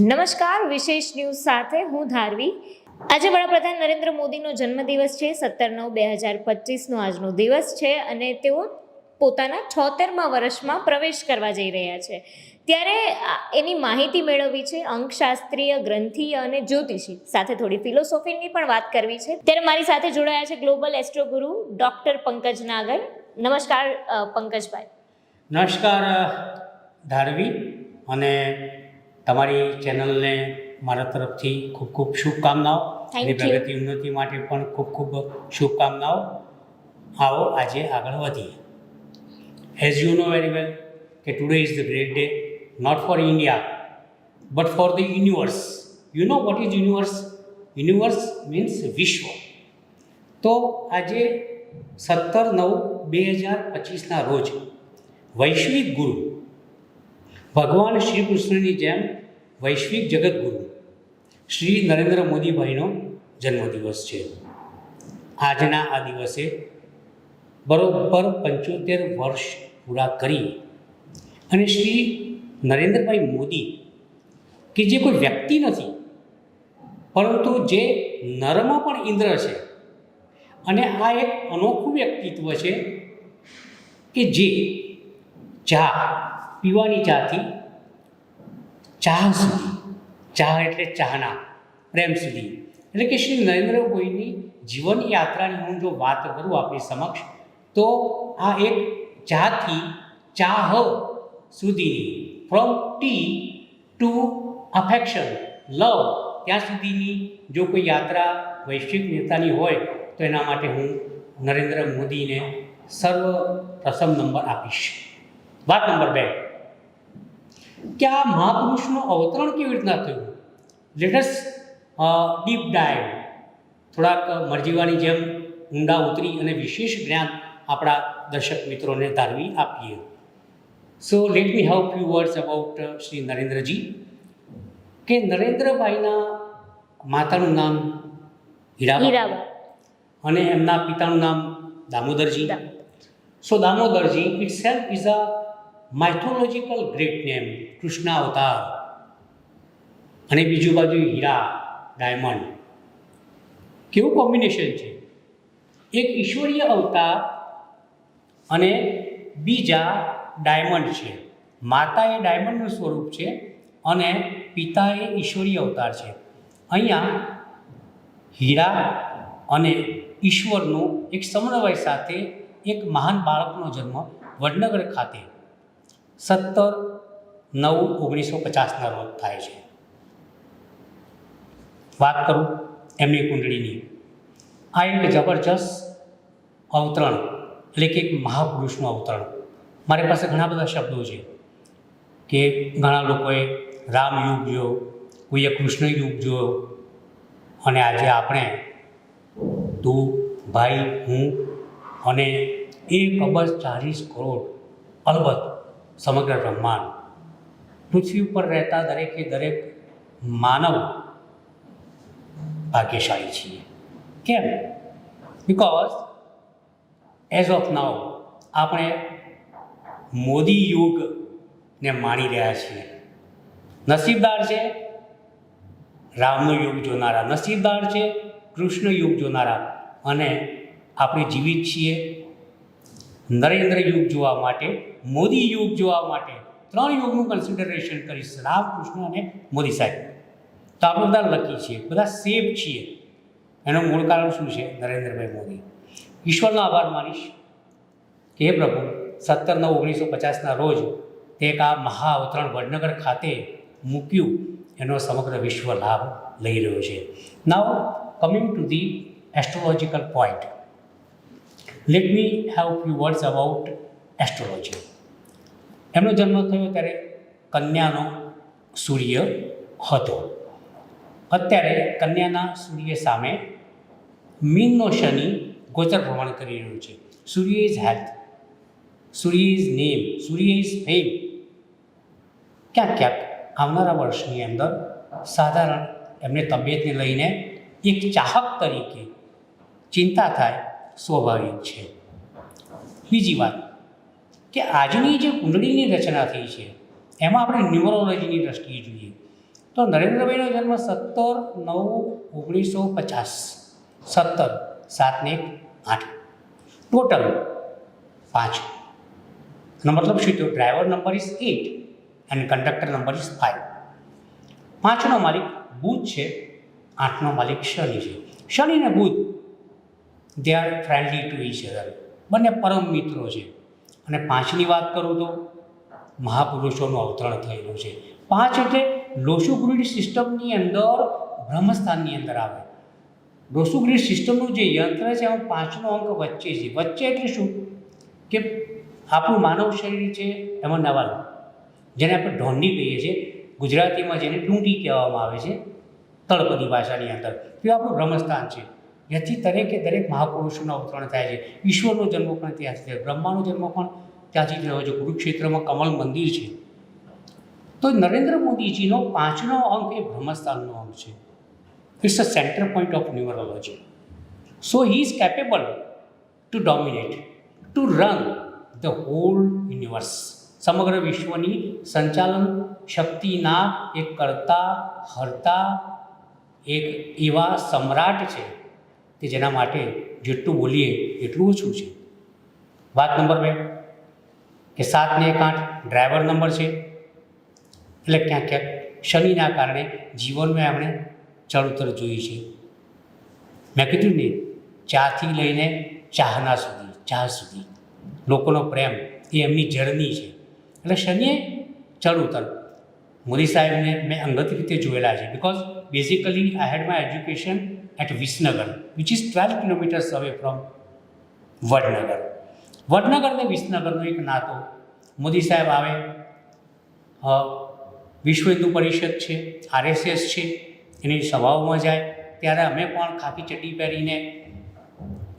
નમસ્કાર, વિશેષ ન્યૂઝ સાથે હું ધારવી. આજે વડાપ્રધાન નરેન્દ્ર મોદીનો જન્મદિવસ છે, સત્તર નવ બે હજાર પચીસનો આજનો દિવસ છે અને તેઓ પોતાના છોતેરમા વર્ષમાં પ્રવેશ કરવા જઈ રહ્યા છે. ત્યારે એની માહિતી મેળવવી છે અંકશાસ્ત્રીય, ગ્રંથીય અને જ્યોતિષી. સાથે થોડી ફિલોસોફીની પણ વાત કરવી છે. ત્યારે મારી સાથે જોડાયા છે global astro guru doctor Pankaj Nagar. નમસ્કાર પંકજભાઈ. નમસ્કાર ધારવી અને તમારી ચેનલને મારા તરફથી ખૂબ ખૂબ શુભકામનાઓ અને. પ્રગતિ ઉન્નતિ માટે પણ ખૂબ ખૂબ શુભકામનાઓ. આવો આજે આગળ વધીએ. As you know very well કે today is the great day not for India but for the universe you know what is universe universe means વિશ્વ. તો આજે સત્તર નવ બે હજાર પચીસના રોજ વૈશ્વિક ગુરુ ભગવાન શ્રી કૃષ્ણની જેમ વૈશ્વિક જગતગુરુ શ્રી નરેન્દ્ર મોદીભાઈનો જન્મદિવસ છે. આજના આ દિવસે બરોબર પંચોતેર વર્ષ પૂરા કરી અને શ્રી નરેન્દ્રભાઈ મોદી, કે જે કોઈ વ્યક્તિ નથી, પરંતુ જે નરમાં પણ ઇન્દ્ર છે અને આ એક અનોખું વ્યક્તિત્વ છે કે જે ચા પીવાની ચાથી ચા સુધી. ચા એટલે ચાહના પ્રેમ સુધી. એટલે કે શ્રી નરેન્દ્રભાઈની જીવન યાત્રાની હું જો વાત કરું આપણી સમક્ષ, તો આ એક ચાથી ચાહ સુધીની from tea to affection love ત્યાં સુધીની જો કોઈ યાત્રા વૈશ્વિક નેતાની હોય, તો એના માટે હું નરેન્દ્ર મોદીને સર્વ પ્રથમ નંબર આપીશ. વાત નંબર બે. કે આ મહાપુરુષનું અવતરણ કેવી રીતના થયું? લેટસ ડીપ ડાઈવ થોડાક મરજીવાની જેમ ઊંડા ઉતરી અને વિશેષ જ્ઞાન આપણા દર્શક મિત્રોને ધારવી આપીએ. So let me have few words about Shri Narendraji. કે નરેન્દ્રભાઈના માતાનું નામ હીરાબા હીરાબા અને એમના પિતાનું નામ Damodarji. So Damodarji itself is a mythological great name Krishna avatar અને બીજું બાજુ હીરા ડાયમંડ કેવું કોમ્બિનેશન છે? એક ઈશ્વરીય અવતાર અને બીજા ડાયમંડ છે. માતા એ ડાયમંડનું સ્વરૂપ છે અને પિતા એ ઈશ્વરીય અવતાર છે. અહીંયા હીરા અને ઈશ્વરનું એક સમન્વય સાથે એક મહાન બાળકનો જન્મ વડનગર ખાતે સત્તર, નવ, ઓગણીસો પચાસના રોજ થાય છે. વાત કરું એમની કુંડળીની. આ એક જબરજસ્ત અવતરણ, એટલે કે એક મહાપુરુષનું અવતરણ. મારી પાસે ઘણા બધા શબ્દો છે કે ઘણા લોકોએ રામ યુગ જોયો, કોઈએ કૃષ્ણ યુગ જોયો, અને આજે આપણે તું, ભાઈ, હું અને એક અબજ ચાલીસ કરોડ અલબત્ત સમગ્ર બ્રહ્માંડ. પૃથ્વી ઉપર રહેતા દરેકે દરેક માનવ ભાગ્યશાળી છીએ. કેમ? બિકોઝ એઝ ઓફ નાવ આપણે મોદી યુગને માણી રહ્યા છીએ. નસીબદાર છે રામનો યુગ જોનારા, નસીબદાર છે કૃષ્ણ યુગ જોનારા અને આપણે જીવિત છીએ નરેન્દ્ર યુગ જોવા માટે મોદી યુગ જોવા માટે ત્રણ યુગનું કન્સિડરેશન કરીશ. રામ કૃષ્ણ અને મોદી સાહેબ. તો આપણે બધા લકી છીએ. બધા સેફ છીએ. એનું મૂળ કારણ શું છે? નરેન્દ્રભાઈ મોદી. ઈશ્વરનો આભાર માનીશ કે હે પ્રભુ, સત્તર નવ ઓગણીસો પચાસના રોજ તે એક આ મહા અવતરણ વડનગર ખાતે મૂક્યું. એનો સમગ્ર વિશ્વ લાભ લઈ રહ્યો છે. Now coming to the astrological point let me have few words about astrology એમનો જન્મ થયો ત્યારે કન્યાનો સૂર્ય હતો. અત્યારે કન્યાના સૂર્ય સામે મીનનો શનિ ગોચર ભ્રમણ કરી રહ્યું છે. Surya is health. Surya is name. Surya is fame. ક્યાંક ક્યાંક આવનારા વર્ષની અંદર સાધારણ એમને તબિયતને લઈને એક ચાહક તરીકે ચિંતા થાય સ્વાભાવિક છે. બીજી વાત કે આજની જે કુંડળીની રચના થઈ છે, એમાં આપણે ન્યુમરોલોજીની દ્રષ્ટિએ જોઈએ. તો નરેન્દ્રભાઈનો જન્મ સત્તર નવ ઓગણીસો પચાસ. સત્તર, સાત ને આઠ. ટોટલ પાંચ. મતલબ શું થયું? Driver number is eight and conductor number is five પાંચનો માલિક બુધ છે, આઠનો માલિક શનિ છે. શનિ અને Budh they are friendly to each other બંને પરમ મિત્રો છે. અને પાંચની વાત કરું તો મહાપુરુષોનું અવતરણ થયેલું છે. પાંચ એટલે લોસુગ્રીડ સિસ્ટમની અંદર, બ્રહ્મસ્થાનની અંદર આવે. લોસુગ્રીડ સિસ્ટમનું જે યંત્ર છે, એમાં પાંચનો અંક વચ્ચે છે. વચ્ચે એટલે શું? કે આપણું માનવ શરીર છે, એમાં નવાલ જેને આપણે ઢોંડી કહીએ છીએ, ગુજરાતીમાં જેને ટૂંટી કહેવામાં આવે છે, તળપદી ભાષાની અંદર. તે આપણું બ્રહ્મસ્થાન છે. જ્યાંથી દરેકે દરેક મહાપુરુષોનું અવતરણ થાય છે. ઈશ્વરનો જન્મ પણ ત્યાંથી થયો. બ્રહ્માનો જન્મ પણ ત્યાંથી થયો છે. કુરુક્ષેત્રમાં કમળ મંદિર છે. તો નરેન્દ્ર મોદીજીનો પાંચનો અંક એ બ્રહ્મસ્થાનનો અંક છે. It's a centre point of numerology so he is capable to dominate to run the whole universe સમગ્ર વિશ્વની સંચાલન શક્તિના એક કરતા હરતા એક એવા સમ્રાટ છે. કે જેના માટે જેટલું બોલીએ એટલું ઓછું છે. વાત નંબર બે, કે સાત ને એક આઠ ડ્રાઈવર નંબર છે. એટલે ક્યાંક ક્યાંક શનિના કારણે જીવનમાં એમણે ચડ ઉતર જોઈ છે. મેં કીધું ને, ચાથી લઈને ચાહના સુધી, ચાહ સુધી. લોકોનો પ્રેમ એ એમની જર્ની છે. એટલે શનિએ ચડ ઉતર મોદી સાહેબને મેં અંગત રીતે જોયેલા છે. Because basically I had my education at Visnagar which is twelve kilometres away from Vadnagar Vadnagar ને વિસનગરનો એક નાતો મોદી સાહેબ આવે વિશ્વ હિન્દુ પરિષદ છે, આરએસએસ છે, એની સભાઓમાં જાય, ત્યારે અમે પણ ખાકી ચડ્ડી પહેરીને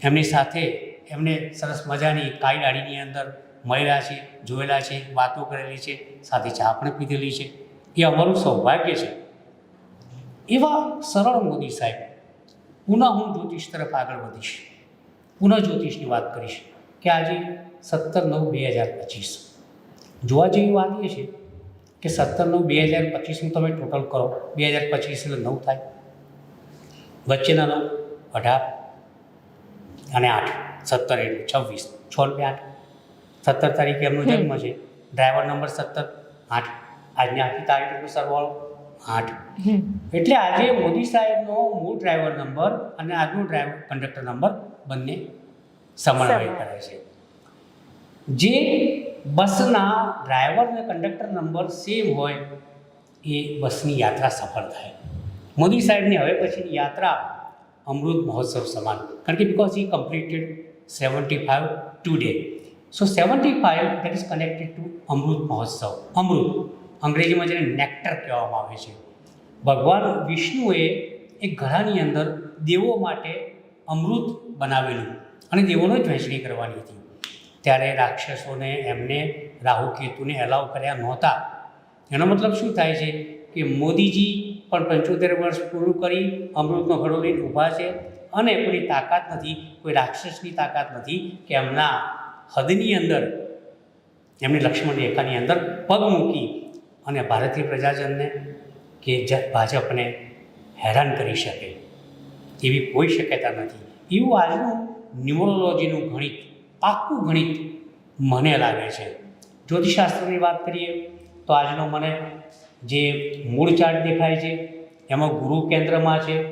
એમની સાથે એમને સરસ મજાની કાઈ દાળીની અંદર મળેલા છે જોયેલા છે વાતો કરેલી છે, સાથે ચા પણ પીધેલી છે. એ અમારું સૌભાગ્ય છે. એવા સરળ મોદી સાહેબ પુનઃ હું જ્યોતિષ તરફ આગળ વધીશ. પુનઃ જ્યોતિષની વાત કરીશ કે આજે સત્તર નવ બે હજાર પચીસ. જોવા જેવી વાત એ છે કે સત્તર નવ બે હજાર પચીસનું તમે ટોટલ કરો. બે હજાર પચીસ એટલે નવ થાય. વચ્ચેના નવ અઢાર અને આઠ. સત્તર એટલે છવ્વીસ. છ ને બે આઠ. સત્તર તારીખે એમનો જન્મ છે. ડ્રાઈવર નંબર સત્તર આઠ. આજની આખી તારીખનો સરવાળો આઠ. એટલે આજે મોદી સાહેબનો મૂળ ડ્રાઈવર નંબર અને આજનો ડ્રાઈવર કંડક્ટર નંબર બંને સમન્વય. કરે છે. જે બસના ડ્રાઈવર અને કંડક્ટર નંબર સેમ હોય એ બસની યાત્રા સફળ થાય. મોદી સાહેબની હવે પછીની યાત્રા અમૃત મહોત્સવ સમાન. કારણ કે because he completed seventy five today so seventy five that is connected to Amrit Mahotsav. Amrit. અંગ્રેજીમાં જેને નેક્ટર કહેવામાં આવે છે. ભગવાન વિષ્ણુએ એ ઘડાની અંદર દેવો માટે અમૃત બનાવેલું અને દેવોનો જ વહેંચણી કરવાની હતી. ત્યારે રાક્ષસોને એમને રાહુ કેતુને એલાવ કર્યા નહોતા. એનો મતલબ શું થાય છે કે મોદીજી પણ પંચોતેર વર્ષ પૂરું કરી અમૃતનો ઘડો લઈને ઊભા છે અને કોઈની તાકાત નથી, કોઈ રાક્ષસની તાકાત નથી કે એમના હદની અંદર, એમની લક્ષ્મણ રેખાની અંદર પગ મૂકી અને ભારતીય પ્રજાજનને કે જ ભાજપને હેરાન કરી શકે. એવી કોઈ શક્યતા નથી. એવું આજનું ન્યુમરોલોજીનું ગણિત, પાક્કું ગણિત મને લાગે છે. જ્યોતિષશાસ્ત્રની વાત કરીએ તો આજનો મને જે મૂળ ચાર્ટ દેખાય છે, એમાં ગુરુ કેન્દ્રમાં છે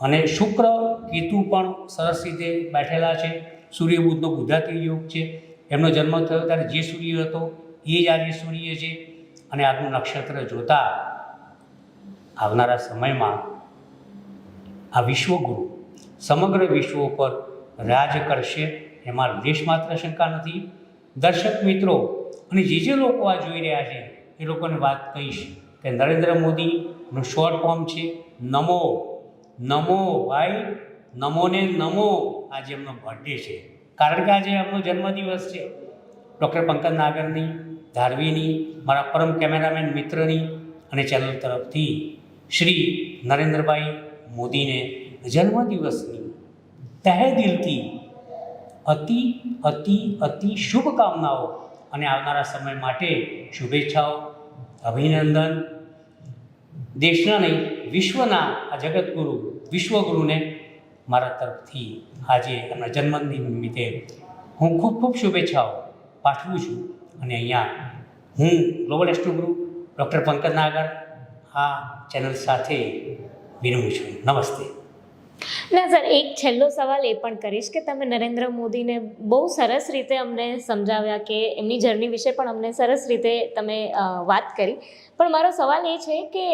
અને શુક્ર કેતુ પણ સરસ રીતે બેઠેલા છે. સૂર્ય બુધનો ગુજરાતી યોગ છે. એમનો જન્મ થયો ત્યારે જે સૂર્ય હતો, એ જ આજે સૂર્ય છે. અને આજનું નક્ષત્ર જોતા આવનારા સમયમાં આ વિશ્વગુરુ સમગ્ર વિશ્વ ઉપર રાજ કરશે. એમાં લેશ માત્ર શંકા નથી. દર્શક મિત્રો અને જે જે લોકો આ જોઈ રહ્યા છે, એ લોકોને વાત કહીશ કે નરેન્દ્ર મોદીનું શોર્ટ ફોર્મ છે, નમો નમો ભાઈ, નમોને નમો આજે એમનો બર્થડે છે. કારણ કે આજે એમનો જન્મદિવસ છે. ડૉક્ટર પંકજ નાગરની ધારવીની, મારા પરમ કેમેરામેન મિત્રની અને ચેનલ તરફથી શ્રી નરેન્દ્રભાઈ મોદીને જન્મદિવસની તહે દિલથી અતિ અતિ અતિ શુભકામનાઓ અને આવનારા સમય માટે શુભેચ્છાઓ, અભિનંદન. દેશના નહીં, વિશ્વના આ જગતગુરુ વિશ્વગુરુને મારા તરફથી આજે એમના જન્મદિન નિમિત્તે હું ખૂબ ખૂબ શુભેચ્છાઓ પાઠવું છું. અને અહીંયા હું global astro guru doctor Pankaj Nagar આ ચેનલ સાથે વિનવું છું. નમસ્તે. ના, સર, એક છેલ્લો સવાલ એ પણ કરીશ કે તમે નરેન્દ્ર મોદીને બહુ સરસ રીતે અમને સમજાવ્યા કે એમની જર્ની વિશે પણ અમને સરસ રીતે તમે વાત કરી. પણ મારો સવાલ એ છે કે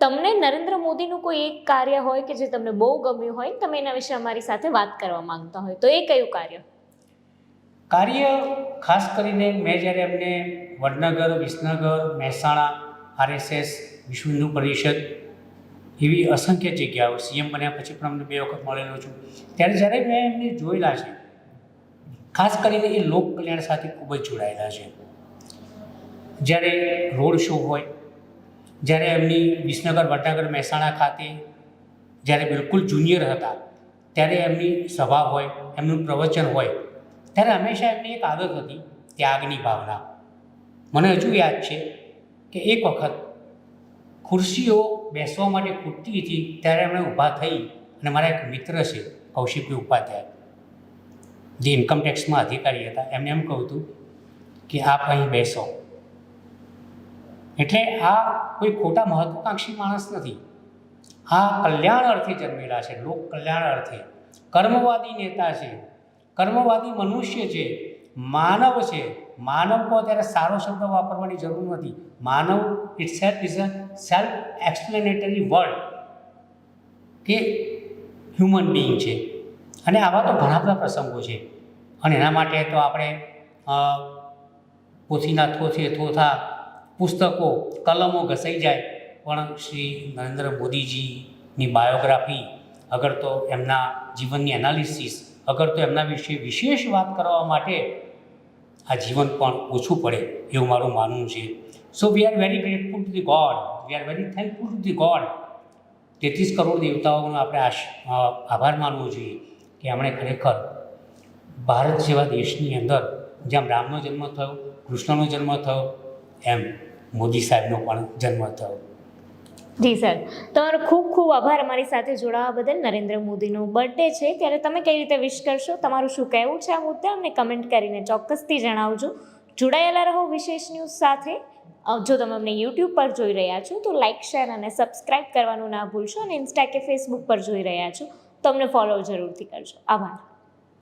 તમને નરેન્દ્ર મોદીનું કોઈ એક કાર્ય હોય કે જે તમને બહુ ગમ્યું હોય તમે એના વિશે અમારી સાથે વાત કરવા માંગતા હોય, તો એ કયું કાર્ય? કાર્ય ખાસ કરીને મેં જ્યારે એમને વડનગર, વિસનગર, મહેસાણા, આરએસએસ વિશ્વ હિન્દુ પરિષદ એવી અસંખ્ય જગ્યાઓ સીએમ બન્યા પછી પણ અમને બે વખત મળેલો છું. ત્યારે જ્યારે મેં એમને જોયેલા છે, ખાસ કરીને એ લોક કલ્યાણ સાથે ખૂબ જ જોડાયેલા છે. જ્યારે રોડ શો હોય, જ્યારે એમની વિસનગર, વડનગર, મહેસાણા ખાતે જ્યારે બિલકુલ જુનિયર હતા, ત્યારે એમની સભા હોય, એમનું પ્રવચન હોય ત્યારે હંમેશા એમની એક આદત હતી, ત્યાગની ભાવના. મને હજુ યાદ છે કે એક વખત ખુરશીઓ બેસવા માટે ખૂટતી હતી, ત્યારે એમણે ઊભા થઈ અને મારા એક મિત્ર છે, કૌશિકભાઈ ઉપાધ્યાય, જે ઇન્કમટેક્સમાં અધિકારી હતા, એમને એમ કહું હતું કે આપ અહીં બેસો. એટલે આ કોઈ ખોટા મહત્વાકાંક્ષી માણસ નથી. આ કલ્યાણ અર્થે જન્મેલા છે લોક કલ્યાણ અર્થે. કર્મવાદી નેતા છે કર્મવાદી મનુષ્ય છે, માનવ છે. માનવ કહો ત્યારે સારો શબ્દ વાપરવાની જરૂર નથી. Manav itself is a self explanatory word કે હ્યુમન બિંગ છે. અને આવા તો ઘણા બધા પ્રસંગો છે. અને એના માટે તો આપણે પોથીના થોથે થોથા પુસ્તકો, કલમો ઘસાઈ જાય. પણ શ્રી નરેન્દ્ર મોદીજીની બાયોગ્રાફી અગર તો એમના જીવનની એનાલિસિસ અગર તો એમના વિશે વિશેષ વાત કરવા માટે આ જીવન પણ ઓછું પડે એવું મારું માનવું છે. So we are very grateful to the God we are very thankful to the God તેત્રીસ કરોડ દેવતાઓનો આપણે આભાર માનવો જોઈએ કે એમણે ખરેખર ભારત જેવા દેશની અંદર જેમ રામનો જન્મ થયો, કૃષ્ણનો જન્મ થયો, એમ મોદી સાહેબનો પણ જન્મ થયો. જી, સર. તમારો ખૂબ ખૂબ આભાર અમારી સાથે જોડાવા બદલ નરેન્દ્ર મોદીનો બર્થડે છે. ત્યારે તમે કઈ રીતે વિશ કરશો? તમારું શું કહેવું છે આ મુદ્દે? અમને કમેન્ટ કરીને ચોક્કસથી જણાવજો. જોડાયેલા રહો વિશેષ ન્યૂઝ સાથે. જો તમે અમને યુટ્યુબ પર જોઈ રહ્યા છો, તો લાઇક શેર અને સબસ્ક્રાઇબ કરવાનું ના ભૂલશો અને ઇન્સ્ટા કે ફેસબુક પર જોઈ રહ્યા છો. તો અમને ફોલો જરૂરથી કરજો. આભાર.